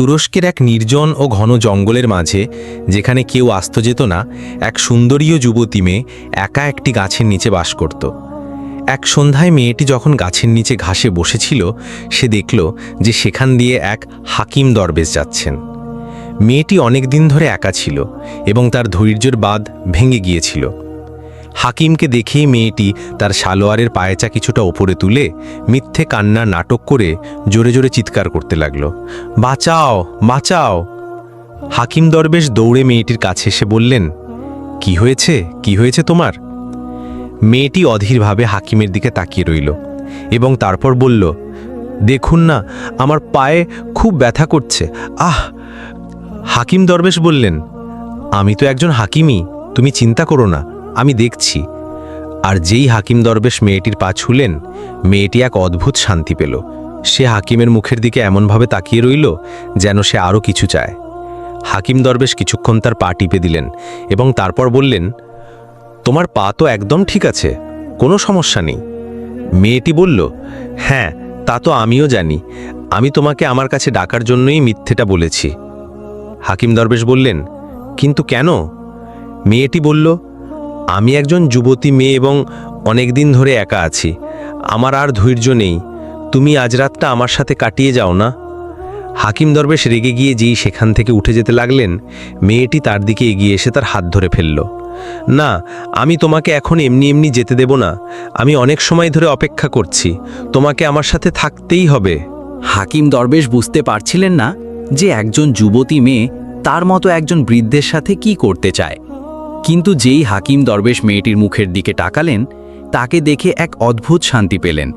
তুরস্কের এক নির্জন ও ঘন জঙ্গলের মাঝে, যেখানে কেউ আস্ত যেত না, এক সুন্দরীয় যুবতী মেয়ে একা একটি গাছের নিচে বাস করত। এক সন্ধ্যায় মেয়েটি যখন গাছের নিচে ঘাসে বসেছিল, সে দেখল যে সেখান দিয়ে এক হাকিম দরবেশ যাচ্ছেন। মেয়েটি অনেক দিন ধরে একা ছিল এবং তার ধৈর্যের বাদ ভেঙে গিয়েছিল। হাকিমকে দেখেই মেয়েটি তার সালোয়ারের পায়েচা কিছুটা ওপরে তুলে মিথ্যে কান্নার নাটক করে জোরে জোরে চিৎকার করতে লাগল। বাঁচাও বাঁচাও। হাকিম দরবেশ দৌড়ে মেয়েটির কাছে এসে বললেন, কি হয়েছে? কি হয়েছে তোমার? মেয়েটি অধীরভাবে হাকিমের দিকে তাকিয়ে রইল এবং তারপর বলল, দেখুন না, আমার পায়ে খুব ব্যথা করছে। আহ! হাকিম দরবেশ বললেন, আমি তো একজন হাকিমই, তুমি চিন্তা করো না। আমি দেখছি। আর যেই হাকিম দরবেশ মেয়েটির পা ছুলেন, মেয়েটি এক অদ্ভুত শান্তি পেল। সে হাকিমের মুখের দিকে এমনভাবে তাকিয়ে রইল যেন সে আরও কিছু চায়। হাকিম দরবেশ কিছুক্ষণ তার পা টিপে দিলেন এবং তারপর বললেন, তোমার পা তো একদম ঠিক আছে, কোনো সমস্যা নেই। মেয়েটি বলল হ্যাঁ তা তো আমিও জানি, আমি তোমাকে আমার কাছে ডাকার জন্যই মিথ্যেটা বলেছি। হাকিম দরবেশ বললেন, কিন্তু কেন? মেয়েটি বলল আমি একজন যুবতী মেয়ে এবং অনেক দিন ধরে একা আছি। আমার আর ধৈর্য নেই। তুমি আজ রাতটা আমার সাথে কাটিয়ে যাও না। হাকিম দরবেশ রেগে গিয়ে যেই সেখান থেকে উঠে যেতে লাগলেন, মেয়েটি তার দিকে এগিয়ে এসে তার হাত ধরে ফেলল। না, আমি তোমাকে এখন এমনি এমনি যেতে দেব না। আমি অনেক সময় ধরে অপেক্ষা করছি। তোমাকে আমার সাথে থাকতেই হবে। হাকিম দরবেশ বুঝতে পারছিলেন না যে একজন যুবতী মেয়ে তার মতো একজন বৃদ্ধের সাথে কি করতে চায়। কিন্তু যেই হাকিম দরবেশ মেয়েটির মুখের দিকে তাকালেন, তাকে দেখে এক অদ্ভুত শান্তি পেলেন।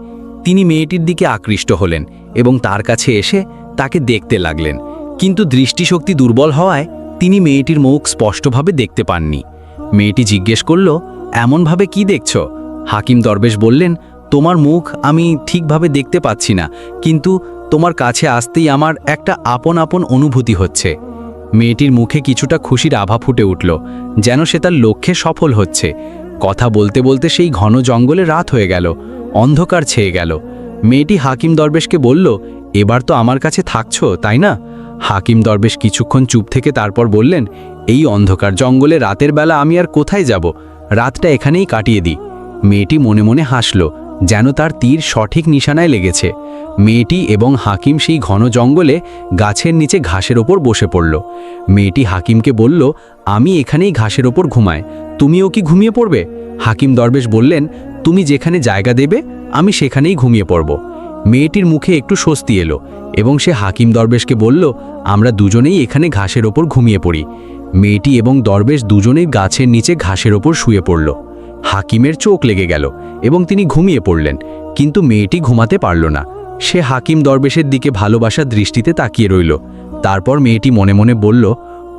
তিনি মেয়েটির দিকে আকৃষ্ট হলেন এবং তার কাছে এসে তাকে দেখতে লাগলেন। কিন্তু দৃষ্টিশক্তি দুর্বল হওয়ায় তিনি মেয়েটির মুখ স্পষ্টভাবে দেখতে পাননি। মেয়েটি জিজ্ঞেস করল, এমনভাবে কি দেখছ? হাকিম দরবেশ বললেন, তোমার মুখ আমি ঠিকভাবে দেখতে পাচ্ছি না, কিন্তু তোমার কাছে আসতেই আমার একটা আপন আপন অনুভূতি হচ্ছে। মেয়েটির মুখে কিছুটা খুশির আভা ফুটে উঠল, যেন সে তার লক্ষ্যে সফল হচ্ছে। কথা বলতে বলতে সেই ঘন জঙ্গলে রাত হয়ে গেল, অন্ধকার ছেয়ে গেল। মেয়েটি হাকিম দরবেশকে বলল, এবার তো আমার কাছে থাকছো, তাই না? হাকিম দরবেশ কিছুক্ষণ চুপ থেকে তারপর বললেন, এই অন্ধকার জঙ্গলে রাতের বেলা আমি আর কোথায় যাব? রাতটা এখানেই কাটিয়ে দিই। মেয়েটি মনে মনে হাসল যেন তার তীর সঠিক নিশানায় লেগেছে। মেয়েটি এবং হাকিম সেই ঘন জঙ্গলে গাছের নিচে ঘাসের ওপর বসে পড়ল। মেয়েটি হাকিমকে বলল, আমি এখানেই ঘাসের ওপর ঘুমাই। তুমিও কি ঘুমিয়ে পড়বে? হাকিম দরবেশ বললেন, তুমি যেখানে জায়গা দেবে, আমি সেখানেই ঘুমিয়ে পড়ব। মেয়েটির মুখে একটু স্বস্তি এলো এবং সে হাকিম দরবেশকে বলল, আমরা দুজনেই এখানে ঘাসের ওপর ঘুমিয়ে পড়ি। মেয়েটি এবং দরবেশ দুজনেই গাছের নিচে ঘাসের ওপর শুয়ে পড়ল। হাকিমের চোখ লেগে গেল এবং তিনি ঘুমিয়ে পড়লেন, কিন্তু মেয়েটি ঘুমাতে পারল না। সে হাকিম দরবেশের দিকে ভালোবাসার দৃষ্টিতে তাকিয়ে রইল। তারপর মেয়েটি মনে মনে বলল,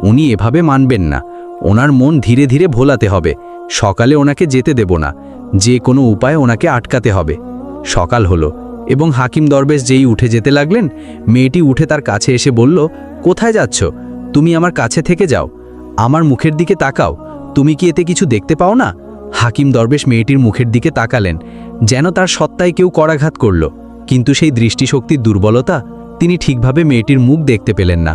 উনি এভাবে মানবেন না। ওনার মন ধীরে ধীরে ভোলাতে হবে। সকালে ওনাকে যেতে দেব না। যে কোনো উপায়ে ওনাকে আটকাতে হবে। সকাল হলো এবং হাকিম দরবেশ যেই উঠে যেতে লাগলেন, মেয়েটি উঠে তার কাছে এসে বলল, কোথায় যাচ্ছ? তুমি আমার কাছে থেকে যাও। আমার মুখের দিকে তাকাও। তুমি কি এতে কিছু দেখতে পাও না? হাকিম দরবেশ মেয়েটির মুখের দিকে তাকালেন, যেন তার সত্তায় কেউ করাঘাত করল, কিন্তু সেই দৃষ্টিশক্তির দুর্বলতা তিনি ঠিকভাবে মেয়েটির মুখ দেখতে পেলেন না।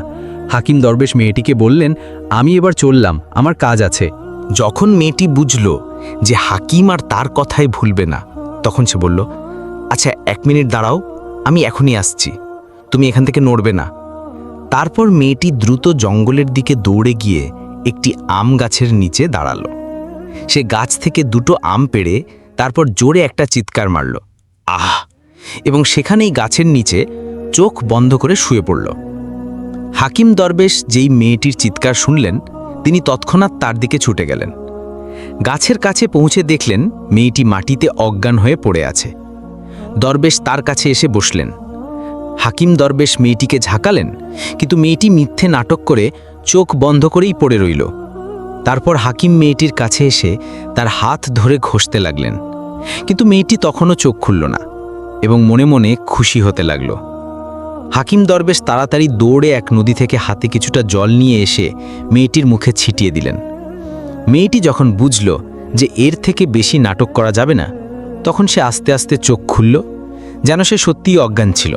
হাকিম দরবেশ মেয়েটিকে বললেন, আমি এবার চললাম, আমার কাজ আছে। যখন মেয়েটি বুঝল যে হাকিম আর তার কথাই ভুলবে না, তখন সে বলল আচ্ছা এক মিনিট দাঁড়াও, আমি এখনই আসছি, তুমি এখান থেকে নড়বে না। তারপর মেয়েটি দ্রুত জঙ্গলের দিকে দৌড়ে গিয়ে একটি আম গাছের নিচে দাঁড়াল। সে গাছ থেকে দুটো আম পেড়ে তারপর জোরে একটা চিৎকার মারল। আহ! এবং সেখানেই গাছের নিচে চোখ বন্ধ করে শুয়ে পড়ল। হাকিম দরবেশ যেই মেয়েটির চিৎকার শুনলেন, তিনি তৎক্ষণাৎ তার দিকে ছুটে গেলেন। গাছের কাছে পৌঁছে দেখলেন মেয়েটি মাটিতে অজ্ঞান হয়ে পড়ে আছে। দরবেশ তার কাছে এসে বসলেন। হাকিম দরবেশ মেয়েটিকে ঝাঁকালেন, কিন্তু মেয়েটি মিথ্যে নাটক করে চোখ বন্ধ করেই পড়ে রইল। তারপর হাকিম মেয়েটির কাছে এসে তার হাত ধরে ঘষতে লাগলেন। কিন্তু মেয়েটি তখনও চোখ খুলল না এবং মনে মনে খুশি হতে লাগল। হাকিম দরবেশ তাড়াতাড়ি দৌড়ে এক নদী থেকে হাতে কিছুটা জল নিয়ে এসে মেয়েটির মুখে ছিটিয়ে দিলেন। মেয়েটি যখন বুঝল যে এর থেকে বেশি নাটক করা যাবে না, তখন সে আস্তে আস্তে চোখ খুলল, যেন সে সত্যিই অজ্ঞান ছিল।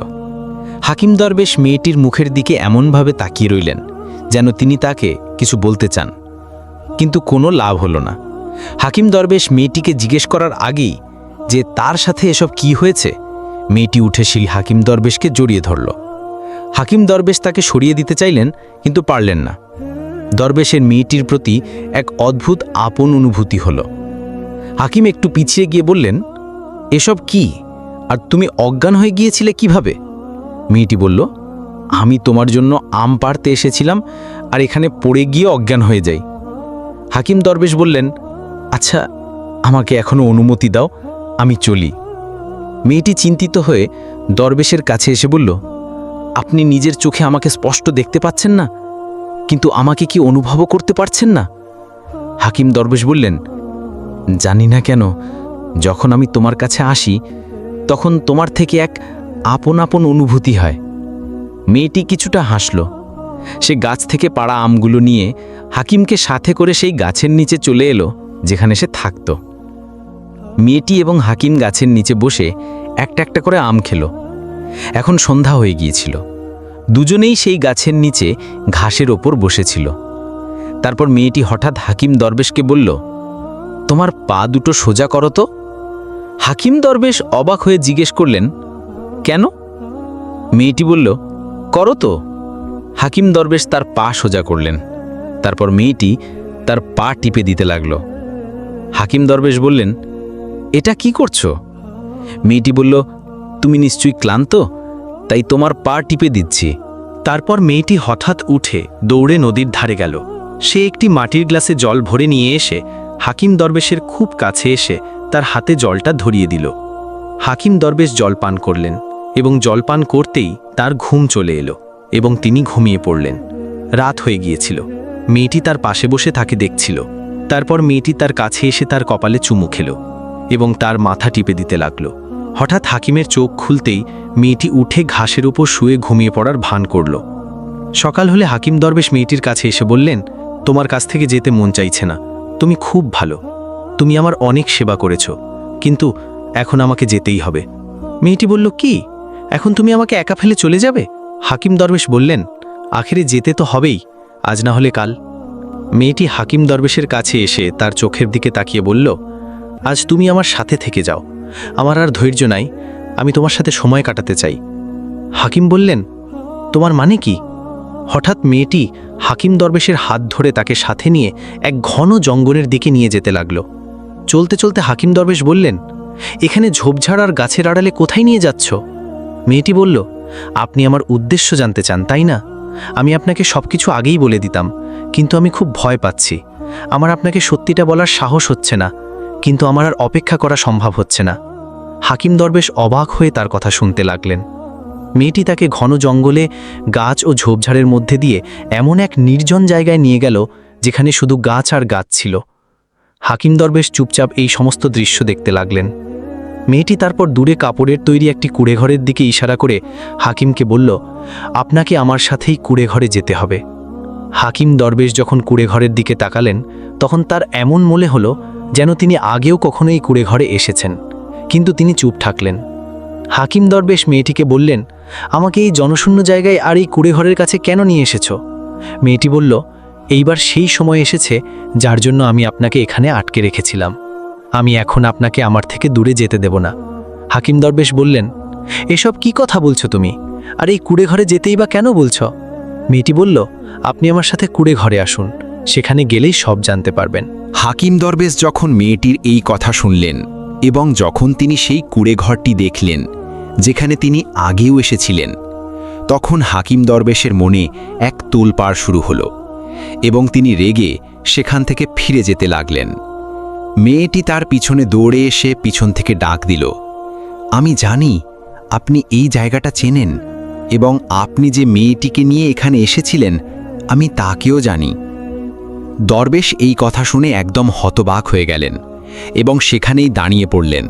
হাকিম দরবেশ মেয়েটির মুখের দিকে এমনভাবে তাকিয়ে রইলেন, যেন তিনি তাকে কিছু বলতে চান। কিন্তু কোনো লাভ হলো না। হাকিম দরবেশ মেয়েটিকে জিজ্ঞেস করার আগেই যে তার সাথে এসব কি হয়েছে, মেয়েটি উঠে সেই হাকিম দরবেশকে জড়িয়ে ধরল। হাকিম দরবেশ তাকে সরিয়ে দিতে চাইলেন, কিন্তু পারলেন না। দরবেশের মেয়েটির প্রতি এক অদ্ভুত আপন অনুভূতি হল। হাকিম একটু পিছিয়ে গিয়ে বললেন, এসব কি? আর তুমি অজ্ঞান হয়ে গিয়েছিলে কীভাবে? মেয়েটি বলল, আমি তোমার জন্য আম পাড়তে এসেছিলাম, আর এখানে পড়ে গিয়ে অজ্ঞান হয়ে যাই। হাকিম দরবেশ বললেন আচ্ছা আমাকে এখনও অনুমতি দাও, আমি চলি। মেয়েটি চিন্তিত হয়ে দরবেশের কাছে এসে বলল, আপনি নিজের চোখে আমাকে স্পষ্ট দেখতে পাচ্ছেন না, কিন্তু আমাকে কি অনুভবও করতে পারছেন না? হাকিম দরবেশ বললেন, জানি না কেন, যখন আমি তোমার কাছে আসি, তখন তোমার থেকে এক আপন আপন অনুভূতি হয়। মেয়েটি কিছুটা হাসল। সে গাছ থেকে পাড়া আমগুলো নিয়ে হাকিমকে সাথে করে সেই গাছের নিচে চলে এলো, যেখানে সে থাকত। মেয়েটি এবং হাকিম গাছের নিচে বসে একটা একটা করে আম খেলো। এখন সন্ধ্যা হয়ে গিয়েছিল। দুজনেই সেই গাছের নিচে ঘাসের ওপর বসেছিল। তারপর মেয়েটি হঠাৎ হাকিম দরবেশকে বলল, তোমার পা দুটো সোজা করো তো। হাকিম দরবেশ অবাক হয়ে জিজ্ঞেস করলেন, কেন? মেয়েটি বলল, করো তো। হাকিম দরবেশ তার পা সোজা করলেন। তারপর মেয়েটি তার পা টিপে দিতে লাগল। হাকিম দরবেশ বললেন, এটা কি করছ? মেয়েটি বলল, তুমি নিশ্চয়ই ক্লান্ত, তাই তোমার পা টিপে দিচ্ছি। তারপর মেয়েটি হঠাৎ উঠে দৌড়ে নদীর ধারে গেল। সে একটি মাটির গ্লাসে জল ভরে নিয়ে এসে হাকিম দরবেশের খুব কাছে এসে তার হাতে জলটা ধরিয়ে দিল। হাকিম দরবেশ জল পান করলেন এবং জল পান করতেই তার ঘুম চলে এলো এবং তিনি ঘুমিয়ে পড়লেন। রাত হয়ে গিয়েছিল। মেয়েটি তার পাশে বসে তাকে দেখছিল। তারপর মেয়েটি তার কাছে এসে তার কপালে চুমু খেল এবং তার মাথা টিপে দিতে লাগল। হঠাৎ হাকিমের চোখ খুলতেই মেয়েটি উঠে ঘাসের উপর শুয়ে ঘুমিয়ে পড়ার ভান করল। সকাল হলে হাকিম দরবেশ মেয়েটির কাছে এসে বললেন, তোমার কাছ থেকে যেতে মন চাইছে না। তুমি খুব ভালো। তুমি আমার অনেক সেবা করেছ, কিন্তু এখন আমাকে যেতেই হবে। মেয়েটি বলল, কি? এখন তুমি আমাকে একা ফেলে চলে যাবে? হাকিম দরবেশ বললেন, আখেরে যেতে তো হবেই। আজ না হলে কাল। মেয়েটি হাকিম দরবেশের কাছে এসে তার চোখের দিকে তাকিয়ে বলল, আজ তুমি আমার সাথে থেকে যাও। আমার আর ধৈর্য নাই। আমি তোমার সাথে সময় কাটাতে চাই। হাকিম বললেন, তোমার মানে কি? হঠাৎ মেয়েটি হাকিম দরবেশের হাত ধরে তাকে সাথে নিয়ে এক ঘন জঙ্গলের দিকে নিয়ে যেতে লাগল। চলতে চলতে হাকিম দরবেশ বললেন, এখানে ঝোপঝাড় আর গাছের আড়ালে কোথায় নিয়ে যাচ্ছ? মেয়েটি বলল, আপনি আমার উদ্দেশ্য জানতে চান, তাই না? আমি আপনাকে সব কিছু আগেই বলে দিতাম, কিন্তু আমি খুব ভয় পাচ্ছি। আমার আপনাকে সত্যিটা বলার সাহস হচ্ছে না, কিন্তু আমার আর অপেক্ষা করা সম্ভব হচ্ছে না। হাকিম দরবেশ অবাক হয়ে তার কথা শুনতে লাগলেন। মেয়েটি তাকে ঘন জঙ্গলে, গাছ ও ঝোপঝাড়ের মধ্যে দিয়ে এমন এক নির্জন জায়গায় নিয়ে গেল, যেখানে শুধু গাছ আর গাছ ছিল। হাকিম দরবেশ চুপচাপ এই সমস্ত দৃশ্য দেখতে লাগলেন। মেয়েটি তারপর দূরে কাপড়ের তৈরি একটি কুড়েঘরের দিকে ইশারা করে হাকিমকে বলল, আপনাকে আমার সাথেই কুড়েঘরে যেতে হবে। হাকিম দরবেশ যখন কুড়েঘরের দিকে তাকালেন, তখন তার এমন মনে হলো যেন তিনি আগেও কখনো এই কুড়েঘরে এসেছেন, কিন্তু তিনি চুপ থাকলেন। হাকিম দরবেশ মেয়েটিকে বললেন, আমাকে এই জনশূন্য জায়গায় আর এই কুড়েঘরের কাছে কেন নিয়ে এসেছ? মেয়েটি বলল, এইবার সেই সময় এসেছে যার জন্য আমি আপনাকে এখানে আটকে রেখেছিলাম। আমি এখন আপনাকে আমার থেকে দূরে যেতে দেব না। হাকিম দরবেশ বললেন, এসব কি কথা বলছো তুমি? আর এই কুড়ে ঘরে যেতেই বা কেন বলছ? মেয়েটি বলল, আপনি আমার সাথে কুড়ে ঘরে আসুন, সেখানে গেলেই সব জানতে পারবেন। হাকিম দরবেশ যখন মেয়েটির এই কথা শুনলেন এবং যখন তিনি সেই কুড়ে ঘরটি দেখলেন, যেখানে তিনি আগেও এসেছিলেন, তখন হাকিম দরবেশের মনে এক তোলপাড় শুরু হলো এবং তিনি রেগে সেখান থেকে ফিরে যেতে লাগলেন। মেয়েটি তার পিছনে দৌড়ে এসে পিছন থেকে ডাক দিল, আমি জানি আপনি এই জায়গাটা চেনেন এবং আপনি যে মেয়েটিকে নিয়ে এখানে এসেছিলেন, আমি তাকেও জানি দরবেশ এই কথা শুনে একদম হতবাক হয়ে গেলেন এবং সেখানেই দাঁড়িয়ে পড়লেন।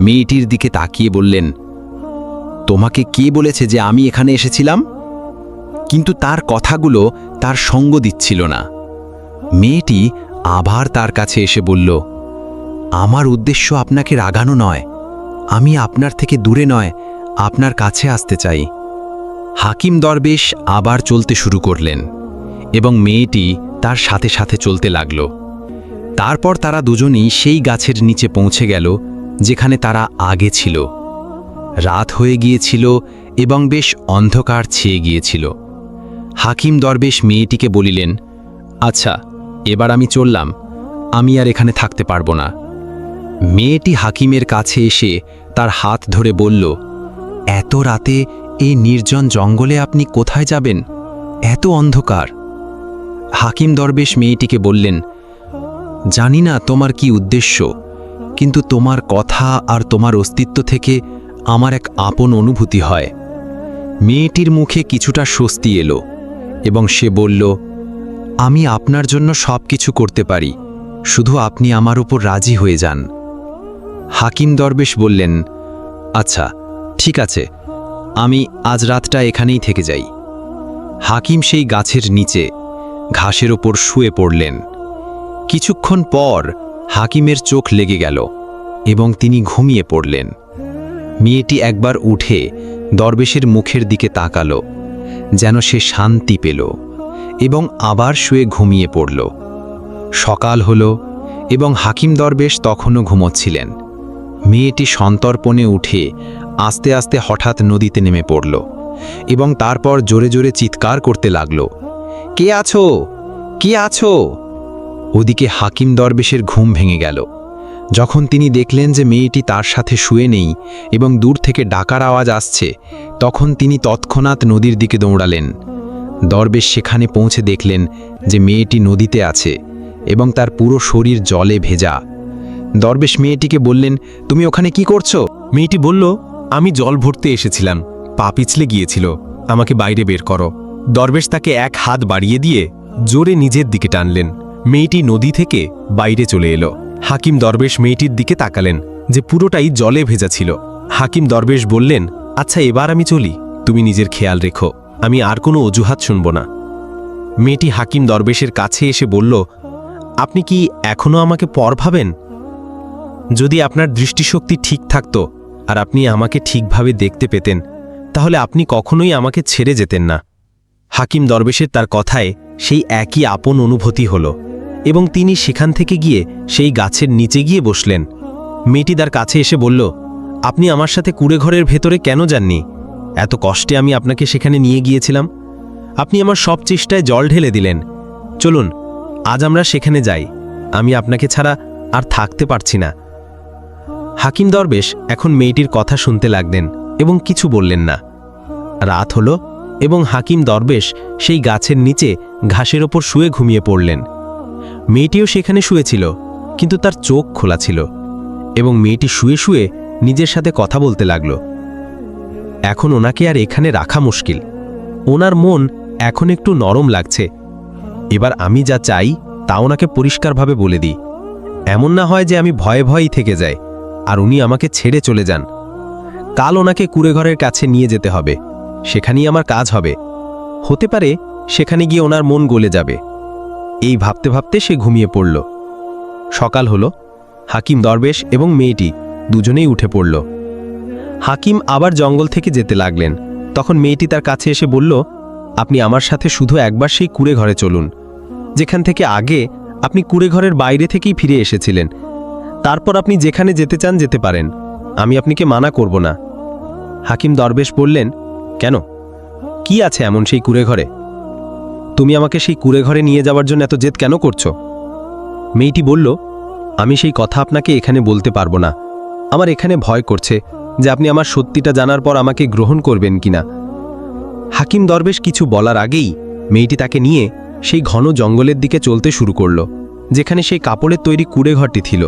মেয়েটির দিকে তাকিয়ে বললেন, তোমাকে কে বলেছে যে আমি এখানে এসেছিলাম? কিন্তু তার কথাগুলো তার সঙ্গ দিচ্ছিল না। মেয়েটি আবার তার কাছে এসে বলল, আমার উদ্দেশ্য আপনাকে রাগানো নয়। আমি আপনার থেকে দূরে নয়, আপনার কাছে আসতে চাই। হাকিম দরবেশ আবার চলতে শুরু করলেন এবং মেয়েটি তার সাথে সাথে চলতে লাগল। তারপর তারা দুজনেই সেই গাছের নিচে পৌঁছে গেল, যেখানে তারা আগে ছিল। রাত হয়ে গিয়েছিল এবং বেশ অন্ধকার ছেয়ে গিয়েছিল। হাকিম দরবেশ মেয়েটিকে বলিলেন আচ্ছা এবার আমি চললাম। আমি আর এখানে থাকতে পারব না। মেয়েটি হাকিমের কাছে এসে তার হাত ধরে বলল, এত রাতে এই নির্জন জঙ্গলে আপনি কোথায় যাবেন? এত অন্ধকার। হাকিম দরবেশ মেয়েটিকে বললেন, জানি না তোমার কি উদ্দেশ্য, কিন্তু তোমার কথা আর তোমার অস্তিত্ব থেকে আমার এক আপন অনুভূতি হয়। মেয়েটির মুখে কিছুটা স্বস্তি এলো এবং সে বলল আমি আপনার জন্য সব কিছু করতে পারি। শুধু আপনি আমার উপর রাজি হয়ে যান। হাকিম দরবেশ বললেন আচ্ছা ঠিক আছে। আমি আজ রাতটা এখানেই থেকে যাই। হাকিম সেই গাছের নিচে ঘাসের ওপর শুয়ে পড়লেন। কিছুক্ষণ পর হাকিমের চোখ লেগে গেল এবং তিনি ঘুমিয়ে পড়লেন। মেয়েটি একবার উঠে দরবেশের মুখের দিকে তাকালো, যেন সে শান্তি পেল। এবং আবার শুয়ে ঘুমিয়ে পড়ল। সকাল হল এবং হাকিম দরবেশ তখনও ঘুমোচ্ছিলেন। মেয়েটি সন্তর্পণে উঠে আস্তে আস্তে হঠাৎ নদীতে নেমে পড়ল এবং তারপর জোরে জোরে চিৎকার করতে লাগল, কে আছো? কে আছো? ওদিকে হাকিম দরবেশের ঘুম ভেঙে গেল। যখন তিনি দেখলেন যে মেয়েটি তার সাথে শুয়ে নেই এবং দূর থেকে ডাকার আওয়াজ আসছে, তখন তিনি তৎক্ষণাৎ নদীর দিকে দৌড়ালেন। দরবেশ সেখানে পৌঁছে দেখলেন যে মেয়েটি নদীতে আছে এবং তার পুরো শরীর জলে ভেজা। দরবেশ মেয়েটিকে বললেন, তুমি ওখানে কি করছ? মেয়েটি বলল, আমি জল ভরতে এসেছিলাম। পা পিছলে গিয়েছিল। আমাকে বাইরে বের করো। দরবেশ তাকে এক হাত বাড়িয়ে দিয়ে জোরে নিজের দিকে টানলেন। মেয়েটি নদী থেকে বাইরে চলে এলো। হাকিম দরবেশ মেয়েটির দিকে তাকালেন যে পুরোটাই জলে ভেজা ছিল। হাকিম দরবেশ বললেন আচ্ছা এবার আমি চলি। তুমি নিজের খেয়াল রেখো। আমি আর কোনো অজুহাত শুনব না। মেয়েটি হাকিম দরবেশের কাছে এসে বলল, আপনি কি এখনও আমাকে পর ভাবেন? যদি আপনার দৃষ্টিশক্তি ঠিক থাকত আর আপনি আমাকে ঠিকভাবে দেখতে পেতেন, তাহলে আপনি কখনোই আমাকে ছেড়ে যেতেন না। হাকিম দরবেশের তার কথায় সেই একই আপন অনুভূতি হল এবং তিনি সেখান থেকে গিয়ে সেই গাছের নিচে গিয়ে বসলেন। মেয়েটি তার কাছে এসে বলল, আপনি আমার সাথে কুড়েঘরের ভেতরে কেন যাননি? এত কষ্টে আমি আপনাকে সেখানে নিয়ে গিয়েছিলাম। আপনি আমার সব চেষ্টায় জল ঢেলে দিলেন। চলুন, আজ আমরা সেখানে যাই। আমি আপনাকে ছাড়া আর থাকতে পারছি না। হাকিম দরবেশ এখন মেয়েটির কথা শুনতে লাগলেন এবং কিছু বললেন না। রাত হল এবং হাকিম দরবেশ সেই গাছের নিচে ঘাসের ওপর শুয়ে ঘুমিয়ে পড়লেন। মেয়েটিও সেখানে শুয়েছিল, কিন্তু তার চোখ খোলা ছিল এবং মেয়েটি শুয়ে শুয়ে নিজের সাথে কথা বলতে লাগল। এখন ওনাকে আর এখানে রাখা মুশকিল। ওনার মন এখন একটু নরম লাগছে। এবার আমি যা চাই, তা ওনাকে পরিষ্কারভাবে বলে দিই। এমন না হয় যে আমি ভয়ে ভয়েই থেকে যাই, আর উনি আমাকে ছেড়ে চলে যান। কাল ওনাকে কুড়েঘরের কাছে নিয়ে যেতে হবে। সেখানেই আমার কাজ হবে। হতে পারে সেখানে গিয়ে ওনার মন গলে যাবে। এই ভাবতে ভাবতে সে ঘুমিয়ে পড়ল। সকাল হলো। হাকিম দরবেশ এবং মেয়েটি দুজনেই উঠে পড়ল। হাকিম আবার জঙ্গল থেকে যেতে লাগলেন। তখন মেয়েটি তার কাছে এসে বলল, আপনি আমার সাথে শুধু একবার সেই কুড়ে ঘরে চলুন। যেখান থেকে আগে আপনি কুড়ে ঘরের বাইরে থেকেই ফিরে এসেছিলেন। তারপর আপনি যেখানে যেতে চান যেতে পারেন। আমি আপনাকে মানা করব না। হাকিম দরবেশ বললেন, কেন? কি আছে এমন সেই কুড়ে ঘরে? তুমি আমাকে সেই কুড়ে ঘরে নিয়ে যাওয়ার জন্য এত জেদ কেন করছ? মেয়েটি বলল, আমি সেই কথা আপনাকে এখানে বলতে পারব না। আমার এখানে ভয় করছে। যে আপনি আমার সত্যিটা জানার পর আমাকে গ্রহণ করবেন কিনা। হাকিম দরবেশ কিছু বলার আগেই মেয়েটি তাকে নিয়ে সেই ঘন জঙ্গলের দিকে চলতে শুরু করল, যেখানে সেই কাপড়ের তৈরি কুড়ে ঘরটি ছিল।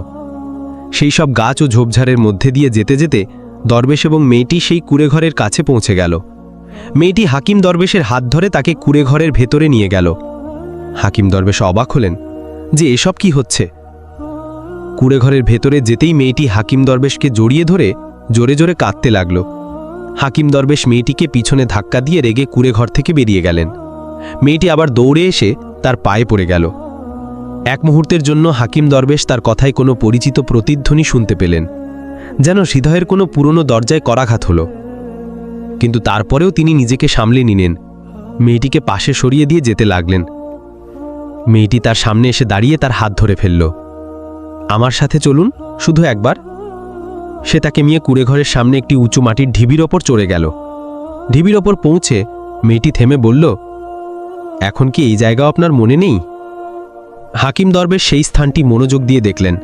সেই সব গাছ ও ঝোপঝাড়ের মধ্যে দিয়ে যেতে যেতে দরবেশ এবং মেয়েটি সেই কুড়ে ঘরের কাছে পৌঁছে গেল। মেয়েটি হাকিম দরবেশের হাত ধরে তাকে কুড়ে ঘরের ভেতরে নিয়ে গেল। হাকিম দরবেশ অবাক হলেন যে এসব কি হচ্ছে? কুড়ে ঘরের ভেতরে যেতেই মেয়েটি হাকিম দরবেশকে জড়িয়ে ধরে জোরে জোরে কাঁদতে লাগল। হাকিম দরবেশ মেয়েটিকে পিছনে ধাক্কা দিয়ে রেগে কুড়ে ঘর থেকে বেরিয়ে গেলেন। মেয়েটি আবার দৌড়ে এসে তার পায়ে পড়ে গেল। এক মুহূর্তের জন্য হাকিম দরবেশ তার কথায় কোনো পরিচিত প্রতিধ্বনি শুনতে পেলেন, যেন হৃদয়ের কোনো পুরনো দরজায় করাঘাত হল। কিন্তু তারপরেও তিনি নিজেকে সামলে নিলেন। মেয়েটিকে পাশে সরিয়ে দিয়ে যেতে লাগলেন। মেয়েটি তার সামনে এসে দাঁড়িয়ে তার হাত ধরে ফেলল। আমার সাথে চলুন, শুধু একবার। সে তাকে নিয়ে কুড়েঘরের সামনে একটি উঁচু মাটির ঢিবির ওপর চড়ে গেল। ঢিবির ওপর পৌঁছে মেয়েটি থেমে বলল, এখন কি এই জায়গা আপনার মনে নেই? হাকিম দরবেশ সেই স্থানটি মনোযোগ দিয়ে দেখলেন।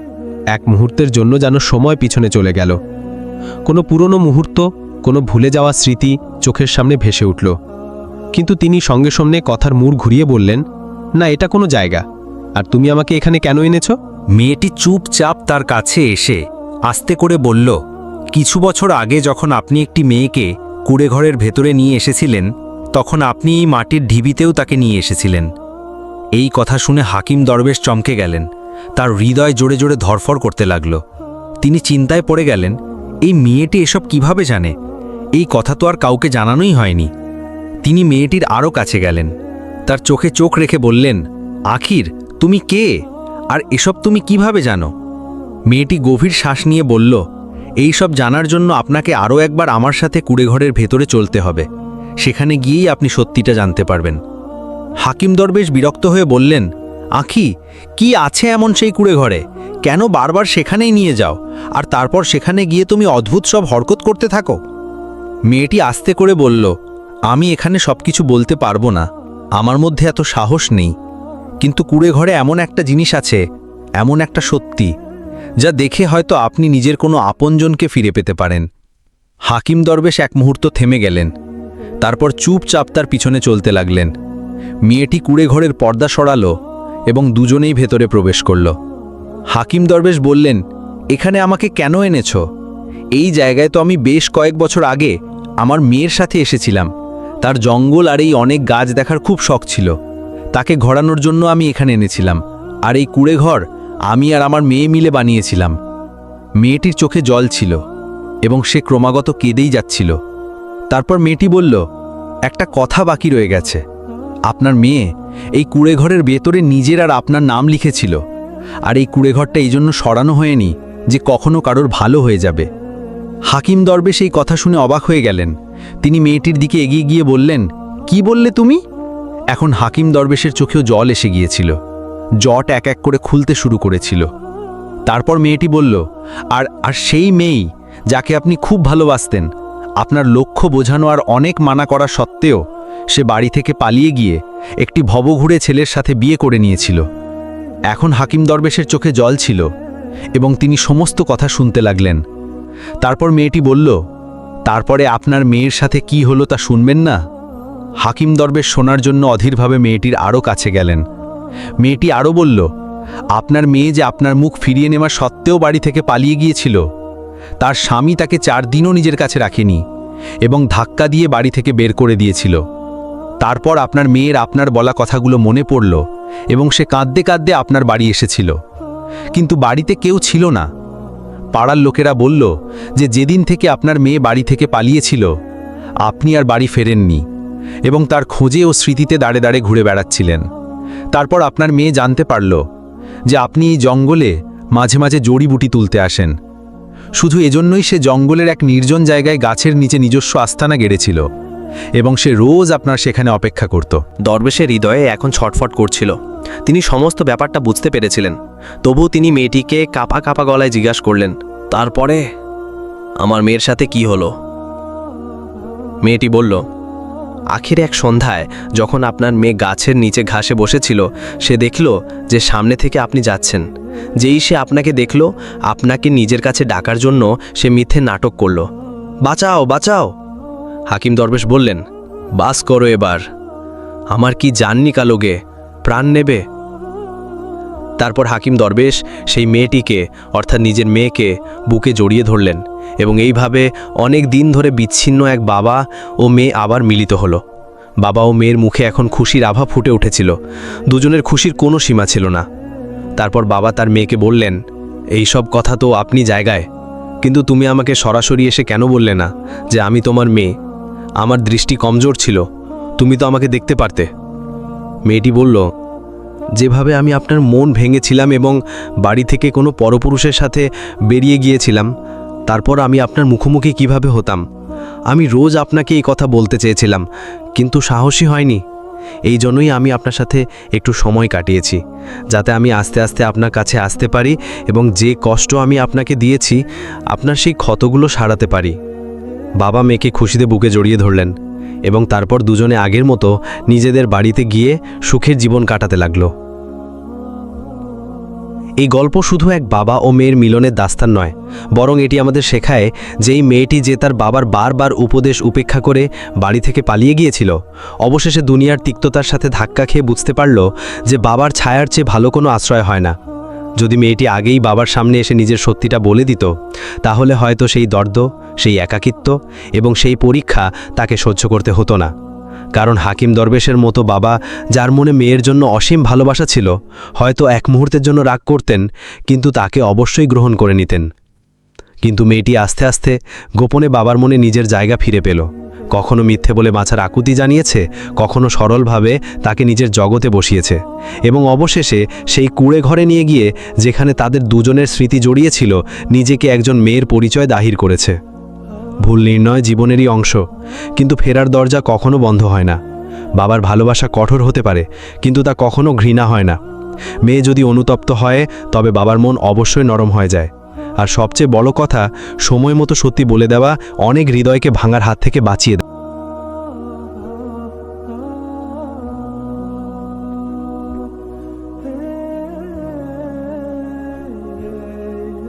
এক মুহূর্তের জন্য যেন সময় পিছনে চলে গেল। কোনো পুরনো মুহূর্ত, কোনো ভুলে যাওয়া স্মৃতি চোখের সামনে ভেসে উঠল। কিন্তু তিনি সঙ্গে সঙ্গে কথার মুড় ঘুরিয়ে বললেন, না, এটা কোনো জায়গা। আর তুমি আমাকে এখানে কেন এনেছো? মেয়েটি চুপচাপ তার কাছে এসে আস্তে করে বলল, কিছু বছর আগে যখন আপনি একটি মেয়েকে কুড়েঘরের ভেতরে নিয়ে এসেছিলেন, তখন আপনি এই মাটির ঢিবিতেও তাকে নিয়ে এসেছিলেন। এই কথা শুনে হাকিম দরবেশ চমকে গেলেন। তার হৃদয় জোরে জোরে ধরফর করতে লাগল। তিনি চিন্তায় পড়ে গেলেন, এই মেয়েটি এসব কীভাবে জানে? এই কথা তো আর কাউকে জানানোই হয়নি। তিনি মেয়েটির আরও কাছে গেলেন। তার চোখে চোখ রেখে বললেন, আখির, তুমি কে? আর এসব তুমি কীভাবে জানো? মেয়েটি গভীর শ্বাস নিয়ে বলল, এই সব জানার জন্য আপনাকে আরও একবার আমার সাথে কুড়েঘরের ভেতরে চলতে হবে। সেখানে গিয়েই আপনি সত্যিটা জানতে পারবেন। হাকিম দরবেশ বিরক্ত হয়ে বললেন, আঁখি, কি আছে এমন সেই কুড়েঘরে? কেন বারবার সেখানেই নিয়ে যাও? আর তারপর সেখানে গিয়ে তুমি অদ্ভুত সব হরকত করতে থাকো? মেয়েটি আস্তে করে বলল, আমি এখানে সব কিছু বলতে পারব না। আমার মধ্যে এত সাহস নেই। কিন্তু কুড়ে ঘরে এমন একটা জিনিস আছে, এমন একটা সত্যি। যা দেখে হয়তো আপনি নিজের কোনো আপনজনকে ফিরে পেতে পারেন। হাকিম দরবেশ এক মুহূর্ত থেমে গেলেন। তারপর চুপচাপ তার পিছনে চলতে লাগলেন। মেয়েটি কুড়ে ঘরের পর্দা সরালো এবং দুজনেই ভেতরে প্রবেশ করল। হাকিম দরবেশ বললেন, এখানে আমাকে কেন এনেছ? এই জায়গায় তো আমি বেশ কয়েক বছর আগে আমার মেয়ের সাথে এসেছিলাম। তার জঙ্গল আর এই অনেক গাছ দেখার খুব শখ ছিল। তাকে ঘোরানোর জন্য আমি এখানে এনেছিলাম। আর এই কুড়ে ঘর আমি আর আমার মেয়ে মিলে বানিয়েছিলাম। মেয়েটির চোখে জল ছিল এবং সে ক্রমাগত কেঁদেই যাচ্ছিল। তারপর মেয়েটি বলল, একটা কথা বাকি রয়ে গেছে। আপনার মেয়ে এই কুড়ে ঘরের ভেতরে নিজের আর আপনার নাম লিখেছিল। আর এই কুড়ে ঘরটা এই জন্য সরানো হয়নি যে কখনো কারোর ভালো হয়ে যাবে। হাকিম দরবেশ এই কথা শুনে অবাক হয়ে গেলেন। তিনি মেয়েটির দিকে এগিয়ে গিয়ে বললেন, কি বললে তুমি? এখন হাকিম দরবেশের চোখেও জল এসে গিয়েছিল। জট এক এক করে খুলতে শুরু করেছিল। তারপর মেয়েটি বলল, আর আর সেই মেয়েই যাকে আপনি খুব ভালোবাসতেন, আপনার লক্ষ্য বোঝানো আর অনেক মানা করা সত্ত্বেও সে বাড়ি থেকে পালিয়ে গিয়ে একটি ভবঘুরে ছেলের সাথে বিয়ে করে নিয়েছিল। এখন হাকিম দরবেশের চোখে জল ছিল এবং তিনি সমস্ত কথা শুনতে লাগলেন। তারপর মেয়েটি বলল, তারপরে আপনার মেয়ের সাথে কি হলো তা শুনবেন না? হাকিম দরবেশ শোনার জন্য অধীরভাবে মেয়েটির আরও কাছে গেলেন। মেয়েটি আরও বলল, আপনার মেয়ে যে আপনার মুখ ফিরিয়ে নেওয়া সত্ত্বেও বাড়ি থেকে পালিয়ে গিয়েছিল, তার স্বামী তাকে চার দিনও নিজের কাছে রাখেনি এবং ধাক্কা দিয়ে বাড়ি থেকে বের করে দিয়েছিল। তারপর আপনার মেয়ের আপনার বলা কথাগুলো মনে পড়ল এবং সে কাঁদতে কাঁদতে আপনার বাড়ি এসেছিল। কিন্তু বাড়িতে কেউ ছিল না। পাড়ার লোকেরা বলল যে যেদিন থেকে আপনার মেয়ে বাড়ি থেকে পালিয়েছিল, আপনি আর বাড়ি ফেরেননি এবং তার খোঁজে ও স্মৃতিতে দাঁড়ে দাঁড়ে ঘুরে বেড়াচ্ছিলেন। তারপর আপনার মেয়ে জানতে পারল যে আপনি এই জঙ্গলে মাঝে মাঝে জড়িবুটি তুলতে আসেন। শুধু এজন্যই সে জঙ্গলের এক নির্জন জায়গায় গাছের নিচে নিজস্ব আস্থানা গেড়েছিল এবং সে রোজ আপনার সেখানে অপেক্ষা করত। দরবেশের হৃদয়ে এখন ছটফট করছিল। তিনি সমস্ত ব্যাপারটা বুঝতে পেরেছিলেন। তবু তিনি মেয়েটিকে কাপা কাপা গলায় জিজ্ঞাসা করলেন, তারপরে আমার মেয়ের সাথে কি হলো? মেয়েটি বলল আখির এক সন্ধ্যায় যখন আপনার মেয়ে গাছের নিচে ঘাসে বসেছিল, সে দেখল যে সামনে থেকে আপনি যাচ্ছেন। যেই সে আপনাকে দেখল, আপনাকে নিজের কাছে ডাকার জন্য সে মিথ্যে নাটক করল। বাঁচাও বাঁচাও! হাকিম দরবেশ বললেন, বাস করো এবার। আমার কি জাননি কালোগে প্রাণ নেবে? তারপর হাকিম দরবেশ সেই মেয়েটিকে, অর্থাৎ নিজের মেয়েকে, বুকে জড়িয়ে ধরলেন। এবং এইভাবে অনেক দিন ধরে বিচ্ছিন্ন এক বাবা ও মেয়ে আবার মিলিত হলো। বাবা ও মেয়ের মুখে এখন খুশির আভা ফুটে উঠেছিল। দুজনের খুশির কোনো সীমা ছিল না। তারপর বাবা তার মেয়েকে বললেন, এই সব কথা তো আপনি জায়গায়। কিন্তু তুমি আমাকে সরাসরি এসে কেন বললে না যে আমি তোমার মেয়ে? আমার দৃষ্টি কমজোর ছিল। তুমি তো আমাকে দেখতে পারতে। মেয়েটি বলল, যেভাবে আমি আপনার মন ভেঙেছিলাম এবং বাড়ি থেকে কোনো পরপুরুষের সাথে বেরিয়ে গিয়েছিলাম তারপর আমি আপনার মুখোমুখি কীভাবে হতাম? আমি রোজ আপনাকে এই কথা বলতে চেয়েছিলাম, কিন্তু সাহসী হয়নি। এই জন্যই আমি আপনার সাথে একটু সময় কাটিয়েছি, যাতে আমি আস্তে আস্তে আপনার কাছে আসতে পারি এবং যে কষ্ট আমি আপনাকে দিয়েছি, আপনার সেই ক্ষতগুলো সারাতে পারি। বাবা মেয়েকে খুশিতে বুকে জড়িয়ে ধরলেন এবং তারপর দুজনে আগের মতো নিজেদের বাড়িতে গিয়ে সুখের জীবন কাটাতে লাগল। এই গল্প শুধু এক বাবা ও মেয়ের মিলনের দাস্তান নয়, বরং এটি আমাদের শেখায় যে এই মেয়েটি যে তার বাবার বারবার উপদেশ উপেক্ষা করে বাড়ি থেকে পালিয়ে গিয়েছিল, অবশেষে দুনিয়ার তিক্ততার সাথে ধাক্কা খেয়ে বুঝতে পারল যে বাবার ছায়ার চেয়ে ভালো কোনো আশ্রয় হয় না। যদি মেয়েটি আগেই বাবার সামনে এসে নিজের সত্যিটা বলে দিত, তাহলে হয়তো সেই দর্দ, সেই একাকিত্ব এবং সেই পরীক্ষা তাকে সহ্য করতে হতো না। কারণ হাকিম দরবেশের মতো বাবা, যার মনে মেয়ের জন্য অসীম ভালোবাসা ছিল, হয়তো এক মুহূর্তের জন্য রাগ করতেন, কিন্তু তাকে অবশ্যই গ্রহণ করে নিতেন। কিন্তু মেয়েটি আস্তে আস্তে গোপনে বাবার মনে নিজের জায়গা ফিরে পেল। কখনো মিথ্যে বলে বাঁচার আকুতি জানিয়েছে, কখনো সরলভাবে তাকে নিজের জগতে বসিয়েছে। এবং অবশেষে সেই কুড়ে ঘরে নিয়ে গিয়ে, যেখানে তাদের দুজনের স্মৃতি জড়িয়েছিল নিজেকে একজন মেয়ের পরিচয় দাহির করেছে। ভুল নির্ণয় জীবনেরই অংশ। কিন্তু ফেরার দরজা কখনো বন্ধ হয় না। বাবার ভালোবাসা কঠোর হতে পারে, কিন্তু তা কখনো ঘৃণা হয় না। মেয়ে যদি অনুতপ্ত হয়, তবে বাবার মন অবশ্যই নরম হয়ে যায়। আর সবচেয়ে বড় কথা, সময় মতো সত্যি বলে দেওয়া অনেক হৃদয়কে ভাঙার হাত থেকে বাঁচিয়ে দেয়